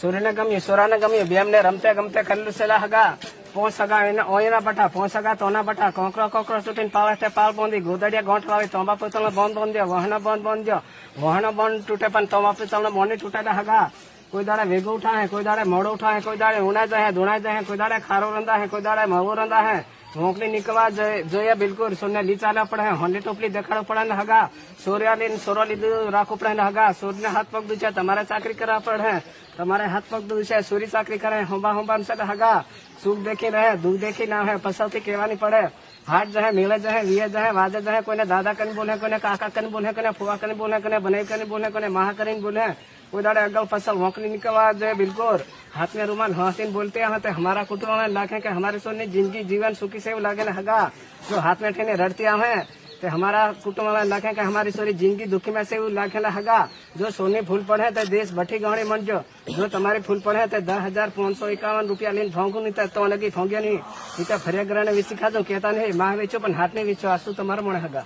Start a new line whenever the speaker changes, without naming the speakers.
સૂર્યને ગમ્યું, સોરાને ગમ્યું, બેમને રમતે ગમતે કરેલું સેલા હગા, પોસ સગા એને ઓયના બટા, પોસ સગા તોના બટા, કોકરો કોકરો તૂટીને પાવે તે પાલ બોંધી, ગોદડિયા ગોંઠ વાવી, તોંબા પિત્તળનો બોંધ બોંધ્યો વહણ બોંધ બોંધ્યો વહણ બોંધ તૂટે પણ તોંબા પિત્તળનો મોની તૂટેલા હગા. કોઈ દાડે વેગો ઉઠા હે કોઈ દાડે મોડો ઉઠા હે કોઈ દાડે ઉણા જાય ધુણા જાય, કોઈ દાડે ખારો રંધા હે કોઈ દાડે મવો રંધા હે મોકલી નીકળવા જોઈએ- બિલકુલ. સોને લીચાના પડે. હોંડી ટોપલી દેખાડવું પડે ને હગા. સોર્યા લઈને સોરો લીધું રાખવું પડે ને હગા. સૂર્યને હાથ પગ દુચે તમારે ચાકરી કરવા પડે. તમારે હાથ પગ દુચે સૂર્ય ચાકરી કરે. હોંબા હોંબા ને હગા. સુખ દેખી રહે, દુઃખ દેખી ના હે પસવથી કહેવાની પડે. હાટ જહે મેળે જહે, વિયે જહે, વાજે જહે, કોઈને દાદા કરીને બોલે, કોઈને કાકા કરીને બોલે, કોઈને ફુવા કરીને બોલે, કોઈને બનાઈ કરીને બોલે, કોઈને મહા કરીને બોલે. कोई अगल फ़सल वोकली निकलवा जो बिल्कुल। हाथ में रुमान हसीन बोलते हैं तो हमारा कुटुंब में लाखे के हमारे सोने ज़िंदगी जीवन सुखी से लागे हगा। जो हाथ में ठेने रड़ती हमें ते तो हमारा कुटुंब में लाखे के हमारी सोरी ज़िंदगी दुखी में से लाखे हगा। जो सोने फूल पड़े तो देश बठी गौणी मन जो जो तुम्हारे फूल पड़े तो दस हज़ार पाँच सौ इक्यावन रुपया लेन फोंकू नहीं तो, तो लगी फोंगिया नहीं। फरिया भी सिखा दो, कहता नहीं, माँ बेचो पर हाथ नहीं बेचो तुम्हारा मन हगा।